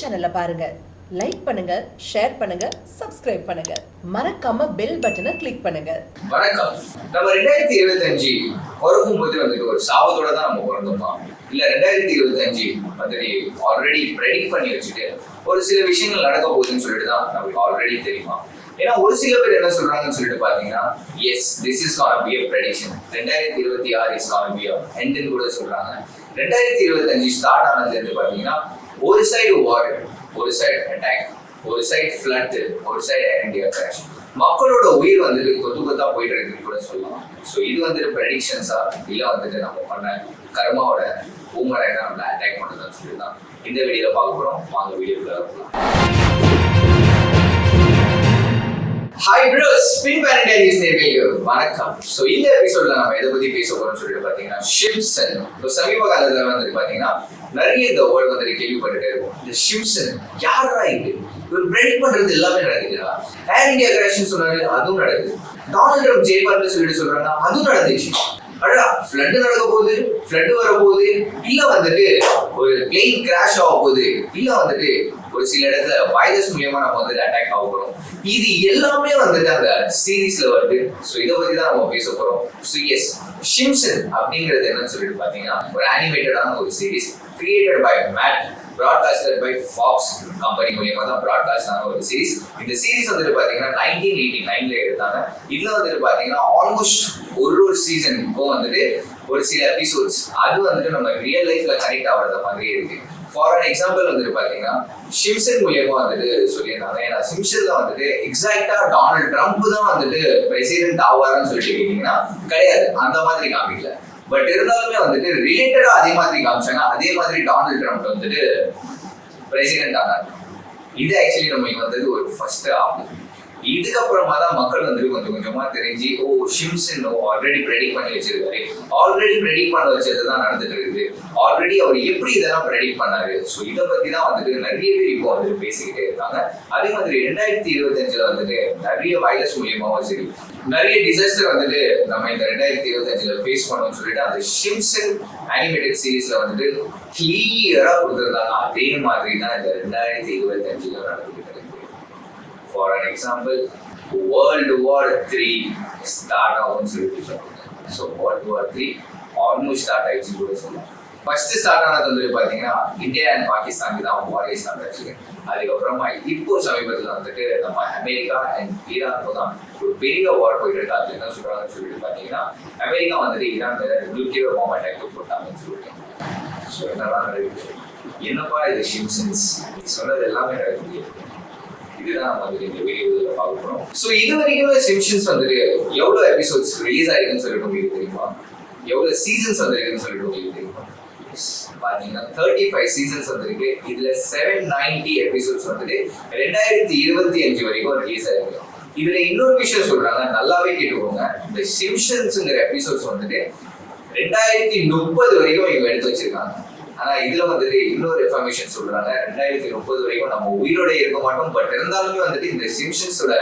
சேனலை பாருங்க. லைக் பண்ணுங்க ஷேர் பண்ணுங்க சப்ஸ்கிரைப் பண்ணுங்க. மறக்காம பெல் பட்டனை கிளிக் பண்ணுங்க. வணக்கம். நம்ம ரெண்டாயிரத்தி இருபத்தஞ்சு பிறக்கும் போது வந்துட்டு ஒரு சாபத்தோட தான் நம்ம பிறந்தோமா? இல்ல ரெண்டாயிரத்தி இருபத்தஞ்சு வந்துட்டு ஆல்ரெடி ப்ரெடிக்ட் பண்ணி வச்சுட்டு ஒரு சில விஷயங்கள் நடக்க போகுதுன்னு சொல்லிட்டு தான் நமக்கு ஆல்ரெடி தெரியுமா? ஏன்னா ஒரு சில பேர் என்ன சொல்றாங்கன்னு சொல்லிட்டு பாத்தீங்கன்னா yes this is can be prediction ரெண்டாயிரத்தி இருபத்தி ஆறு இஸ் கான் பி எண்டுன்னு கூட சொல்றாங்க. ரெண்டாயிரத்தி இருபத்தஞ்சு ஸ்டார்ட் ஆனது இருந்து பாத்தீங்கன்னா ஒரு சைடு வார் ஒரு சைடு அட்டாக் ஒரு சைடு ஃபிளட் ஒரு சைடு ஏர் கிராஷ் மக்களோட உயிர் வந்துட்டு கொத்து கொத்தா போயிட்டு இருக்குன்னு கூட சொல்லலாம். ஸோ இது வந்துட்டு ப்ரெடிக்ஷன்ஸா இல்ல வந்துட்டு நம்ம பண்ண கர்மாவோட பூமரை தான் நம்மள அட்டாக் பண்ணுதுன்னு சொல்லி தான் இந்த வீடியோல பார்க்க போறோம். வாங்க வீடியோக்குள்ள போகலாம் ஹாய் ப்ரோஸ் ஸ்பின் பேரடைஸ் நேர்களுக்கு வணக்கம். ஸோ இந்த எபிசோட்ல நம்ம எதை பத்தி பேச போறோம்னு சொல்லிட்டு பாத்தீங்கன்னா ஷிம்சன் இப்போ சமீப காலத்துல வந்து பாத்தீங்கன்னா நிறைய இந்த வேர்ட் வந்து கேள்விப்பட்டுட்டே இருக்கும் இந்த ஷிம்சன் யாரா இது? இவர் பிரேக் பண்றது எல்லாமே நடக்குது ஏர் இந்தியா கிராஷ்னு சொன்னாரு அதுவும் நடக்குது. டொனால்ட் ட்ரம்ப் ஜெயிப்பார்னு சொல்லிட்டு சொல்றாங்க அதுவும் நடந்துச்சு. அடடா ஃப்ளட் நடக்க போகுது ஃப்ளட் வர போகுது இல்ல வந்துட்டு ஒரு பிளேன் கிராஷ் ஆக போகுது இல்ல வந்துட்டு ஒரு சில இடத்துல வைரஸ் மூலியமா நம்ம வந்து அட்டாக் ஆக போறோம் இது எல்லாமே வந்துட்டு அந்த சீரீஸ்ல வருது. ஸோ இதை பத்தி தான் நம்ம பேச போறோம். ஸோ எஸ் ஷிம்சன் அப்படிங்கிறது என்னன்னு சொல்லிட்டு பாத்தீங்கன்னா ஒரு அனிமேட்டடான ஒரு series created by Matt broadcaster by Fox company மூலியமா தான் ப்ராட்காஸ்ட் ஆன ஒரு சீரிஸ் இந்த சீரிஸ் வந்துட்டு பாத்தீங்கன்னா நைன்டீன் எயிட்டி நைன்ல எடுத்தாங்க. இதுல வந்துட்டு பாத்தீங்கன்னா ஆல்மோஸ்ட் ஒரு ஒரு சீசனுக்கும் வந்துட்டு ஒரு சில எபிசோட்ஸ் அது வந்துட்டு நம்ம ரியல் லைஃப்ல கனெக்ட் ஆகுறத மாதிரி இருக்கு. ஃபார் அன் எக்ஸாம்பிள் வந்துட்டு பாத்தீங்கன்னா ஷிம்சன் மூலியமா வந்துட்டு சொல்லியிருந்தாங்க. ஏன்னா சிம்சன்ல வந்துட்டு எக்ஸாக்டா டொனால்ட் ட்ரம்ப் தான் வந்துட்டு பிரசிடென்ட் ஆவாருன்னு சொல்லிட்டு கேட்டீங்கன்னா கிடையாது. அந்த மாதிரி காமிக்கல. பட் இருந்தாலுமே வந்துட்டு ரிலேட்டடா அதே மாதிரி காமிச்சாங்க. அதே மாதிரி டொனால்ட் ட்ரம்ப் வந்துட்டு பிரசிடென்ட் ஆனார். இது ஆக்சுவலி நம்ம வந்தது ஒரு ஃபர்ஸ்ட் ஆகும் இதுக்கப்புறமா தான் மக்கள் வந்துட்டு கொஞ்சம் கொஞ்சமா தெரிஞ்சு ஓ ஷிம்சன் ஆல்ரெடி ப்ரெடிக் பண்ணி வச்சிருக்காரு. ஆல்ரெடி ப்ரெடிக் பண்ண வச்சது தான் நடந்துட்டு இருக்குது. ஆல்ரெடி அவர் எப்படி இதெல்லாம் ப்ரெடிக் பண்ணாரு? ஸோ இதை பத்தி தான் வந்துட்டு நிறைய பேர் இப்போ வந்துட்டு பேசிக்கிட்டே இருக்காங்க. அதே மாதிரி ரெண்டாயிரத்தி இருபத்தஞ்சுல வந்துட்டு நிறைய வைரஸ் மூலியமாவும் சரி நிறைய டிசாஸ்டர் வந்துட்டு நம்ம இந்த ரெண்டாயிரத்தி இருபத்தஞ்சுல ஃபேஸ் பண்ணோம்னு சொல்லிட்டு அந்த ஷிம்சன் அனிமேட்டட் சீரீஸ்ல வந்துட்டு கிளியரா கொடுத்துருந்தாங்க. அதே மாதிரி தான் இந்த ரெண்டாயிரத்தி இருபத்தஞ்சுல நடந்துட்டு for an example world war three start ஆகும்னு சொல்லிட்டு சொல்லுவாங்க so world war three almost start ஆகிடுச்சு கூட சொல்லுவாங்க ஃபர்ஸ்ட் ஸ்டார்ட் ஆனது வந்து பார்த்தீங்கன்னா இந்தியா அண்ட் பாகிஸ்தானுக்கு தான் வாரே ஸ்டார்ட் ஆச்சு அதுக்கப்புறமா இப்போ சமீபத்தில் வந்துட்டு நம்ம அமெரிக்கா அண்ட் ஈரானுக்கு தான் ஒரு பெரிய வார் போயிட்டு இருக்கு. அது என்ன சொல்றாங்கன்னு சொல்லிட்டு பார்த்தீங்கன்னா அமெரிக்கா வந்துட்டு ஈரான் நியூக்ளியர் பாம்பு அட்டாக் போட்டாங்கன்னு சொல்லிட்டு. ஸோ என்னதான் நடக்குது? என்னப்பா இது ஷிம்சன்ஸ் நீ சொன்னது எல்லாமே நடக்குது. இதுதான் நம்ம வந்துட்டு இந்த வீடியோவில் பார்க்க போறோம். ஸோ இது வரைக்கும் சிம்ஷன்ஸ் வந்துட்டு எவ்வளோ எபிசோட்ஸ் ரிலீஸ் ஆயிருக்குன்னு சொல்லிட்டு உங்களுக்கு தெரியுமா? எவ்வளோ சீசன்ஸ் வந்திருக்குன்னு சொல்லிட்டு உங்களுக்கு தெரியுமா? பார்த்தீங்கன்னா தேர்ட்டி ஃபைவ் சீசன்ஸ் வந்திருக்கு இதில் செவன் நைன்டி எபிசோட்ஸ் வந்துட்டு ரெண்டாயிரத்தி இருபத்தி அஞ்சு வரைக்கும் ரிலீஸ் ஆயிருக்கு. இதுல இன்னொரு விஷயம் சொல்றாங்க. நல்லாவே கேட்டுக்கோங்க. இந்த சிம்ஷன்ஸ்ங்கிற எபிசோட்ஸ் வந்துட்டு ரெண்டாயிரத்தி முப்பது வரைக்கும் இவங்க எடுத்து வச்சிருக்காங்க. ஆனா இதுல வந்துட்டு இன்னொரு இன்ஃபர்மேஷன் சொல்றாங்க. ரெண்டாயிரத்தி முப்பது வரைக்கும் நம்ம உயிரோட இருக்க மாட்டோம். பட் இருந்தாலுமே வந்துட்டு இந்த சிம்ஷன்ஸோட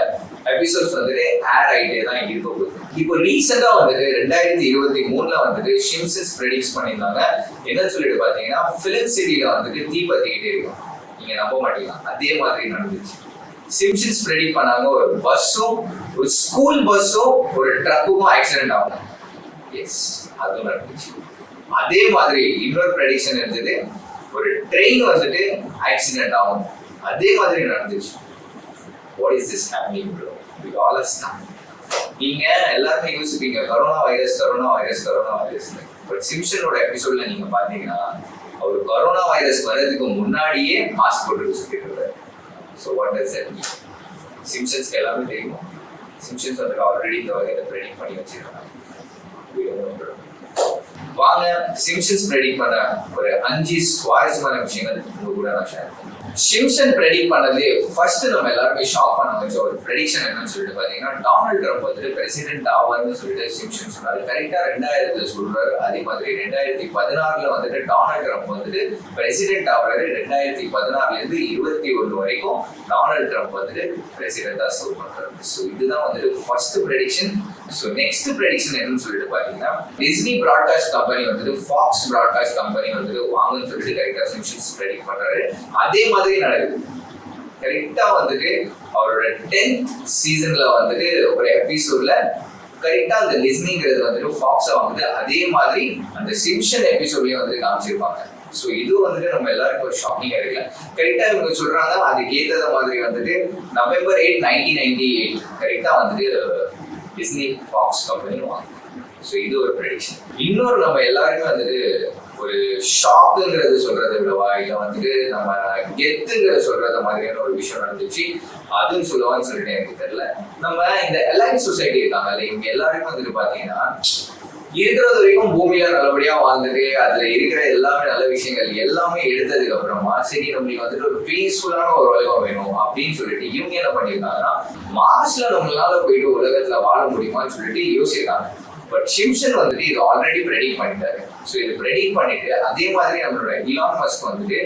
எபிசோட்ஸ் வந்துட்டு ஏர் ஆகிட்டே தான் இருக்க போகுது. இப்போ ரீசெண்டா வந்துட்டு ரெண்டாயிரத்தி இருபத்தி மூணுல வந்துட்டு ஷிம்சன்ஸ் ப்ரெடிக்ஸ் பண்ணியிருந்தாங்க. என்னன்னு சொல்லிட்டு பாத்தீங்கன்னா பிலிம் சிட்டியில வந்துட்டு தீ பத்திக்கிட்டே இருக்கும். நீங்க நம்ப மாட்டீங்க அதே மாதிரி நடந்துச்சு. சிம்சன்ஸ் ப்ரெடிக்ட் பண்ணாங்க ஒரு பஸ்ஸும் ஒரு ஸ்கூல் பஸ்ஸும் ஒரு ட்ரக்குக்கும் ஆக்சிடென்ட் ஆகும். எஸ் அதுவும் நடந்துச்சு. அதே மாதிரி இன்னொரு ப்ரெடிக்ஷன் இருந்தது. ஒரு ட்ரெயின் வந்துட்டு ஆக்சிடென்ட் ஆகும். அதே மாதிரி நடந்துச்சு. What is this happening bro with all us நீங்க எல்லாருமே யோசிப்பீங்க corona virus corona virus corona virus but சிம்சனோட எபிசோட்ல நீங்க பாத்தீங்கன்னா அவர் கரோனா வைரஸ் வர்றதுக்கு முன்னாடியே மாஸ்க் போட்டு சுத்திட்டு so what does that mean சிம்ஷன்ஸ்க்கு எல்லாமே தெரியும்? சிம்சன்ஸ் வந்து ஆல்ரெடி இந்த வகையில் ட்ரெயினிங் பண்ணி வச்சிருக்காங்க. வாங்க சிம்சன்ஸ் ப்ரெடிக்ட் பண்ண ஒரு அஞ்சு சுவாரஸ்யமான விஷயங்கள் உங்க கூட நான் ஷேர் பண்ணுறேன் சிம்சன் ப்ரெடிக்ட் பண்ணது ஃபர்ஸ்ட் நம்ம எல்லாருமே ஷாக் பண்ண வச்ச ஒரு ப்ரெடிக்ஷன் என்னன்னு சொல்லிட்டு பாத்தீங்கன்னா டொனால்ட் ட்ரம்ப் வந்துட்டு பிரசிடென்ட் ஆவார்னு சொல்லிட்டு சிம்சன் சொன்னாரு. கரெக்டா ரெண்டாயிரத்துல சொல்றாரு. அதே மாதிரி ரெண்டாயிரத்தி பதினாறுல வந்துட்டு டொனால்ட் ட்ரம்ப் வந்துட்டு பிரசிடென்ட் ஆகுறாரு. ரெண்டாயிரத்தி பதினாறுல இருந்து இருபத்தி ஒன்று வரைக்கும் டொனால்ட் ட்ரம்ப் வந்துட்டு பிரசிடென்டா சர்வ் பண்றாரு. ஸோ இதுதான் வந்துட்டு first prediction so next prediction என்னன்னு சொல்லிட்டு பார்த்தீங்கன்னா டிஸ்னி ப்ராட்காஸ்ட் கம்பெனி வந்துட்டு ஃபாக்ஸ் ப்ராட்காஸ்ட் கம்பெனி வந்துட்டு வாங்கன்னு சொல்லிட்டு கரெக்டாக சிம்சன்ஸ் ப்ரெடிக்ட் பண்றாரு. அதே மாதிரி நடக்குது. கரெக்டா வந்துட்டு அவரோட டென்த் சீசன்ல வந்துட்டு ஒரு எபிசோட்ல கரெக்டா அந்த டிஸ்னிங்கிறது வந்துட்டு ஃபாக்ஸ் வந்துட்டு அதே மாதிரி அந்த சிம்ஷன் எபிசோட்லயும் வந்து காமிச்சிருப்பாங்க. ஸோ இது வந்துட்டு நம்ம எல்லாருக்கும் ஒரு ஷாக்கிங்காக இருக்கலாம். கரெக்டாக இவங்க சொல்றாங்க அதுக்கு ஏத்தத மாதிரி வந்துட்டு November eight nineteen ninety eight கரெக்டாக வந்துட்டு டிஸ்னி ஃபாக்ஸ் கம்பெனி வாங்க ஸோ இது ஒரு ப்ரெடிக்ஷன் இன்னொரு நம்ம எல்லாருமே வந்துட்டு ஒரு ஷாக்குங்கிறது சொல்றதை விடவா இல்ல வந்துட்டு நம்ம கெத்துங்கிறத சொல்றத மாதிரியான ஒரு விஷயம் நடந்துச்சு. அதுவும் சொல்லுவான்னு சொல்லிட்டு எனக்கு தெரியல. நம்ம இந்த எலைட் சொசைட்டி இருக்காங்கல்ல இவங்க எல்லாருமே வந்துட்டு பாத்தீங்கன்னா இருக்கிறது வரைக்கும் பூமியில நல்லபடியா வாழ்ந்துட்டு அதுல இருக்கிற எல்லாமே நல்ல விஷயங்கள் எல்லாமே எடுத்ததுக்கு அப்புறமா சரி நம்மளுக்கு வந்துட்டு ஒரு பீஸ்ஃபுல்லான ஒரு உலகம் வேணும் அப்படின்னு சொல்லிட்டு இவங்க என்ன பண்ணியிருக்காங்கன்னா மார்ஸ்ல நம்மளால போயிட்டு உலகத்துல வாழ முடியுமான்னு சொல்லிட்டு யோசிக்கிறாங்க பட் சிம்சன் வந்துட்டு இது ஆல்ரெடி ப்ரெடிக் பண்ணிட்டாரு. ஸோ இது ப்ரெடிக் பண்ணிட்டு அதே மாதிரி நம்மளோட இலான் மஸ்க் வந்துட்டு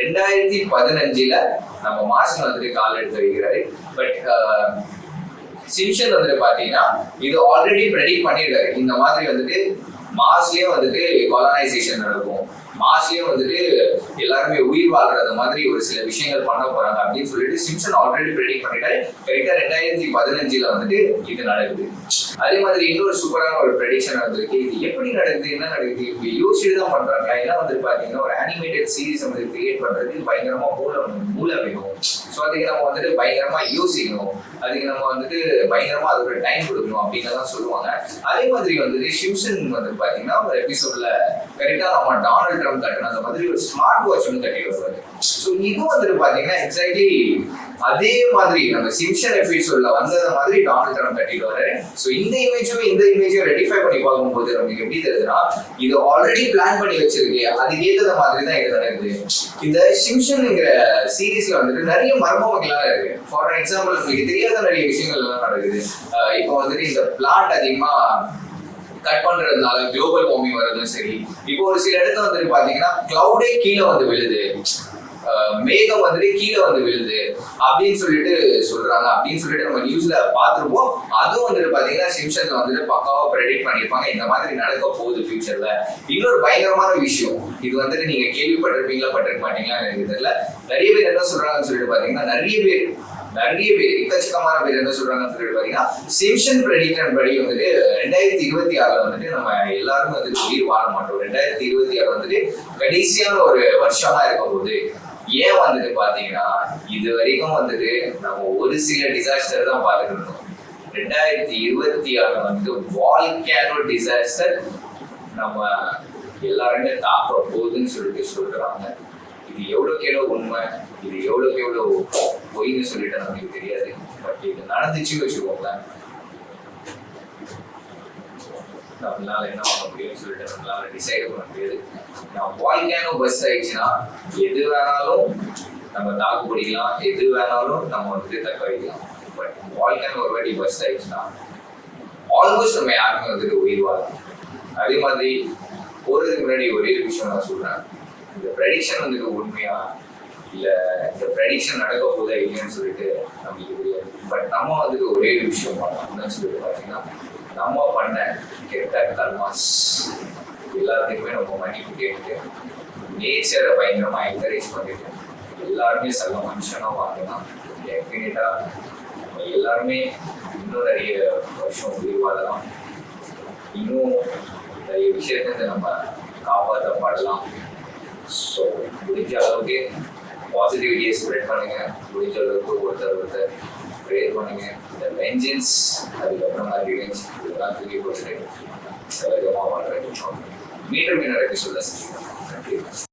ரெண்டாயிரத்தி பதினஞ்சுல நம்ம மாசம் வந்துட்டு கால் எடுத்து வைக்கிறாரு. பட் சிம்சன் uh, வந்துட்டு பாத்தீங்கன்னா இது ஆல்ரெடி ப்ரெடிக் பண்ணியிருக்காரு. இந்த மாதிரி வந்துட்டு மாஸ்லயே வந்துட்டு காலனைசேஷன் நடக்கும். மாஸ்லயே வந்துட்டு எல்லாருமே உயிர் வாழ்றது மாதிரி ஒரு சில விஷயங்கள் பண்ண போறாங்க அப்படின்னு சொல்லிட்டு சிம்சன் ஆல்ரெடி ப்ரெடிக்ட் பண்ணிட்டாரு. கரெக்டா ரெண்டாயிரத்தி பதினஞ்சுல வந்துட்டு இது நடக்குது. அதே மாதிரி இன்னொரு சூப்பரான ஒரு ப்ரெடிக்ஷன் நடந்திருக்கு. இது எப்படி நடக்குது என்ன நடக்குது இப்படி யோசிச்சுட்டு தான் பண்றாங்க. ஏன்னா வந்துட்டு பாத்தீங்கன்னா ஒரு அனிமேட்டட் சீரிஸ் வந்து கிரியேட் பண்றதுக்கு பயங்கரமா மூல மூல வேணும். ஸோ அதுக்கு நம்ம வந்துட்டு பயங்கரமா யோசிக்கணும். அதுக்கு நம்ம வந்துட்டு பயங்கரமா அதோட டைம் கொடுக்கணும் அப்படின்னு தான் சொல்லுவாங்க. அதே மாதிரி வந்துட்டு சிம்சன் வந்து பாத்தீங்கன்னா ஒரு எபிசோட்ல கரெக்டா நம்ம டொனால்ட் ட்ரம்ப் கட்டின அந்த மாதிரி ஒரு ஸ்மார்ட் வாட்ச் வந்து கட்டி வருவாரு ஸோ இது வந்துட்டு பாத்தீங்கன்னா எக்ஸாக்ட்லி அதே மாதிரி நம்ம சிம்ஷன் எபிசோட்ல வந்தது மாதிரி டொனால்ட் ட்ரம்ப் கட்டிட்டு வராரு ஸோ இந்த இமேஜும் இந்த இமேஜும் ரெடிஃபை பண்ணி பார்க்கும்போது நமக்கு எப்படி தெரியுதுன்னா இது ஆல்ரெடி பிளான் பண்ணி வச்சிருக்கு அதுக்கு ஏற்ற மாதிரி தான் இது நடக்குது. இந்த சிம்ஷன்ங்கிற சீரீஸ்ல வந்துட்டு நிறைய மர்மங்கள்லாம் இருக்கு. ஃபார் எக்ஸாம்பிள் உங்களுக்கு தெரியாத நிறைய விஷயங்கள் எல்லாம் நடக்குது இப்போ வந்துட்டு இந்த பிளாட் அதிகமா கட் பண்றதுனால குளோபல் வார்மிங் வர்றதும் சரி. இப்போ ஒரு சில இடத்துல வந்துட்டு பாத்தீங்கன்னா கிளவுடே கீழே வந்து விழுது. மேகம் வந்துட்டு கீழே வந்து விழுது அப்படின்னு சொல்லிட்டு சொல்றாங்க. அப்படின்னு சொல்லிட்டு நம்ம நியூஸ்ல பார்த்துருப்போம். அதுவும் வந்துட்டு பாத்தீங்கன்னா சிம்சன்ல வந்துட்டு பக்காவா ப்ரெடிக்ட் பண்ணியிருப்பாங்க. இந்த மாதிரி நடக்க போகுது ஃபியூச்சர்ல இன்னொரு பயங்கரமான விஷயம். இது வந்துட்டு நீங்க கேள்விப்பட்டிருப்பீங்களா பட்டிருக்க மாட்டீங்களா எனக்கு தெரியல. நிறைய பேர் என்ன சொல்றாங்கன்னு சொல்லிட்டு பாத்தீங்கன்னா நிறைய பேர் நிறைய பேர் எக்கச்சக்கமான பேர் என்ன சொல்றாங்கன்னு சொல்லிட்டு பாத்தீங்கன்னா சிம்ஷன் ப்ரெடிக்ஷன் படி வந்துட்டு ரெண்டாயிரத்தி இருபத்தி ஆறுல வந்துட்டு நம்ம எல்லாரும் வந்து உயிர் வாழ மாட்டோம். ரெண்டாயிரத்தி இருபத்தி ஆறு வந்துட்டு கடைசியான ஒரு வருஷமா இருக்க போகுது ஏன் வந்துட்டு பாத்தீங்கன்னா இது வரைக்கும் வந்துட்டு நம்ம ஒரு சில டிசாஸ்டர் தான் பார்த்துட்டு இருந்தோம். ரெண்டாயிரத்தி இருபத்தி ஆறுல வந்து வால்கேனோ டிசாஸ்டர் நம்ம எல்லாருமே தாக்க போகுதுன்னு சொல்லிட்டு சொல்றாங்க. இது எவ்வளவுக்கு எவ்வளோ உண்மை? இது எவ்வளவுக்கு எவ்வளவு பொய்ன்னு சொல்லிட்டு நமக்கு தெரியாது. பட் இது நடந்துச்சுன்னு வச்சுக்கோங்களேன் நம்மளால என்ன பண்ண முடியும்னு சொல்லிட்டு நம்மளால டிசைட் பண்ண முடியாது. நான் வாழ்க்கையான பஸ் ஆயிடுச்சுன்னா எது வேணாலும் நம்ம தாக்கு பிடிக்கலாம். எது வேணாலும் நம்ம வந்துட்டு தக்க வைக்கலாம். பட் வாழ்க்கையான ஒரு வாட்டி பஸ் ஆயிடுச்சுன்னா ஆல்மோஸ்ட் நம்ம யாருமே வந்துட்டு உயிர் வாழலாம் அதே மாதிரி போறதுக்கு முன்னாடி ஒரே ஒரு விஷயம் நான் சொல்றேன். இந்த ப்ரெடிக்ஷன் வந்துட்டு உண்மையா இல்லை இந்த ப்ரெடிக்ஷன் நடக்க போதா இல்லையான்னு சொல்லிட்டு நமக்கு தெரியாது. பட் நம்ம அதுக்கு ஒரே ஒரு விஷயம் பண்ணணும்னு சொல்லிட்டு பார்த்தீங்கன்னா நம்ம பண்ண கெட்ட கர்மாஸ் எல்லாத்துக்குமே நம்ம மன்னிப்பு கேட்டுட்டு நேச்சரை பயங்கரமாக என்கரேஜ் பண்ணிட்டு எல்லாருமே சக மனுஷனாக வாங்கினா டெஃபினட்டாக நம்ம எல்லாருமே இன்னும் நிறைய வருஷம் உயிர்வாழலாம் இன்னும் நிறைய விஷயத்தை நம்ம காப்பாற்றப்படலாம் ஸோ முடிஞ்ச அளவுக்கு பாசிட்டிவிட்டியை ஸ்ப்ரெட் பண்ணுங்க. முடிஞ்ச அளவுக்கு ஒருத்தர் ஒருத்தர் ப்ரேயர் பண்ணுங்க. இந்த வெஞ்சன்ஸ் அதுக்கப்புறமா ரிவெஞ்ச் இதெல்லாம் தூக்கி போட்டுட்டு சகஜமாக வாழ்றேன் மீண்டும் இன்னொரு எபிசோட சந்திக்கலாம். நன்றி.